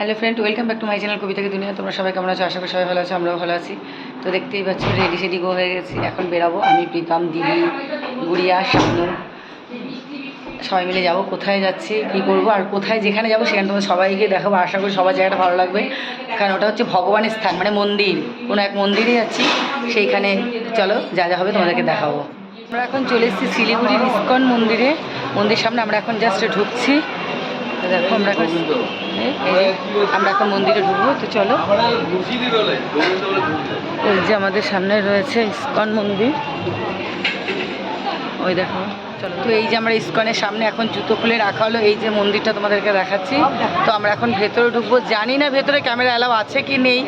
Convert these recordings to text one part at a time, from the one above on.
Hello friend welcome back to my channel কবিতাকে দুনিয়া তোমরা সবাই কেমন আছো? আশা করি সবাই ভালো আছো, আমরাও ভালো আছি। তো দেখতেই পাচ্ছ রেডি সেডি গো হয়ে গেছি। এখন বেরাবো আমি, প্রীতম, দিদি, গুড়িয়া, শানু। সবাই মিলে যাব, কোথায় যাচ্ছি, কী করব, আর কোথায় যেখানে যাব সেখানে তোমাদের সবাইকে দেখাবো। আশা করি সবার জায়গাটা ভালো লাগবে। কারণ ওটা হচ্ছে ভগবানের স্থান মানে মন্দির। কোনো এক মন্দিরে যাচ্ছি, সেইখানে চলো, যা যা হবে তোমাদেরকে দেখাবো। আমরা এখন চলে এসেছি শিলিগুড়ির ইস্কন মন্দিরে। মন্দির সামনে আমরা এখন জাস্ট ঢুকছি। দেখো, আমরা এখন আমরা মন্দিরে ঢুকবো, তো চলো। ওই যে আমাদের সামনে রয়েছে ইস্কন মন্দির। ওই দেখো, চলো। তো এই যে আমরা ইস্কনের সামনে এখন জুতো খুলে রাখা হলো, এই যে মন্দিরটা তোমাদেরকে দেখাচ্ছি। তো আমরা এখন ভেতরে ঢুকবো। জানি না ভেতরে ক্যামেরা অ্যালাউ আছে কি নেই।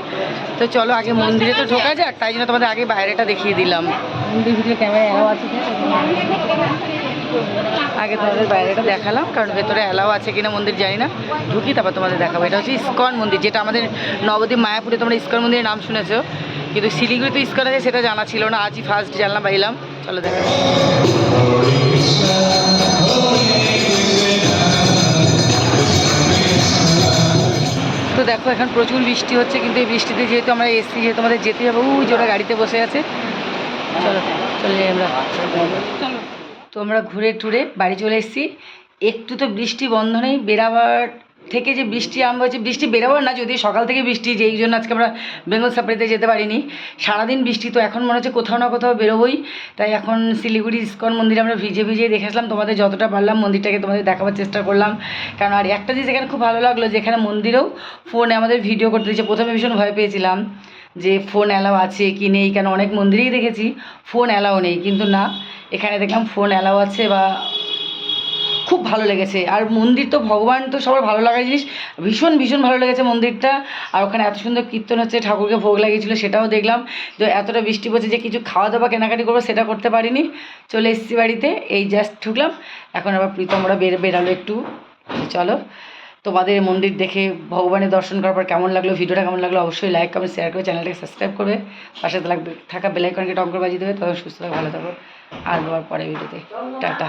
তো চলো, আগে মন্দিরে তো ঢোকা যাক, তাই জন্য তোমাদের আগে বাইরেটা দেখিয়ে দিলাম। মন্দির ভিতরে ক্যামেরা অ্যালাউ আছে? আগে তোমাদের বাইরেটা দেখালাম, কারণ ভেতরে অ্যালাউ আছে কিনা মন্দির জানি না। ঢুকি তারপর তোমাদের দেখাবো। এটা হচ্ছে ইস্কন মন্দির, যেটা আমাদের নবদ্বীপ মায়াপুরে তোমরা ইস্কন মন্দিরের নাম শুনেছো। কিন্তু শিলিগুড়িতে ইস্কন আছে, সেটা জানা ছিল না। আজই ফার্স্ট জানলাম পাইলাম চলো দেখা তো দেখো, এখন প্রচুর বৃষ্টি হচ্ছে, কিন্তু এই বৃষ্টিতে যেহেতু আমরা এসছি, যেহেতু আমাদের যেতে হবে। ওই যে ওরা গাড়িতে বসে আছে। চলো, চলে আমরা। চলো। তো আমরা ঘুরে টুরে বাড়ি চলে এসেছি। একটু তো বৃষ্টি বন্ধ নেই বেরাবার থেকে যে বৃষ্টি আরম্ভ হয়েছে, বৃষ্টি বেরোবার না যদি সকাল থেকে বৃষ্টি, যেই জন্য আজকে আমরা বেঙ্গল সাফারিতে যেতে পারিনি। সারাদিন বৃষ্টি তো এখন মনে হচ্ছে কোথাও না কোথাও বেরোবই। তাই এখন শিলিগুড়ি ইস্কন মন্দিরে আমরা ভিজে ভিজে দেখে আসলাম। তোমাদের যতটা পারলাম মন্দিরটাকে তোমাদের দেখাবার চেষ্টা করলাম। কারণ আর একটা জিনিস এখানে খুব ভালো লাগল যে এখানে মন্দিরেও ফোনে আমাদের ভিডিও করতে দিচ্ছে প্রথমে ভীষণ ভয় পেয়েছিলাম। যে ফোন অ্যালাও আছে কি নেই, কেন অনেক মন্দিরেই দেখেছি, ফোন অ্যালাও নেই। কিন্তু না, এখানে দেখলাম ফোন অ্যালাও আছে বা খুব ভালো লেগেছে। আর মন্দির তো ভগবান তো সবার ভালো লাগার জিনিস, ভীষণ ভীষণ ভালো লেগেছে মন্দিরটা। আর ওখানে এত সুন্দর কীর্তন হচ্ছে, ঠাকুরকে ভোগ লাগিয়েছিল সেটাও দেখলাম। তো এতটা বৃষ্টি পড়ছে যে কিছু খাওয়া দাওয়া কেনাকাটি করব সেটা করতে পারিনি। চলে এসেছি বাড়িতে, এই জাস্ট ঢুকলাম। এখন আবার প্রীতমরা বের, বেরালো একটু। চলো তোমাদের মন্দির দেখে ভগবানের দর্শন করার পর কেমন লাগল, ভিডিওটা কেমন লাগল অবশ্যই লাইক কমেন্ট শেয়ার করে চ্যানেলটাকে সাবস্ক্রাইব করবে। পাশে লাগবে থাকা বেলাইকনকে করে বাজিয়ে দেবে, তখন সুস্থ থাকো, ভালো থাকো। আর দেওয়ার পরে ভিডিওতে টাটা।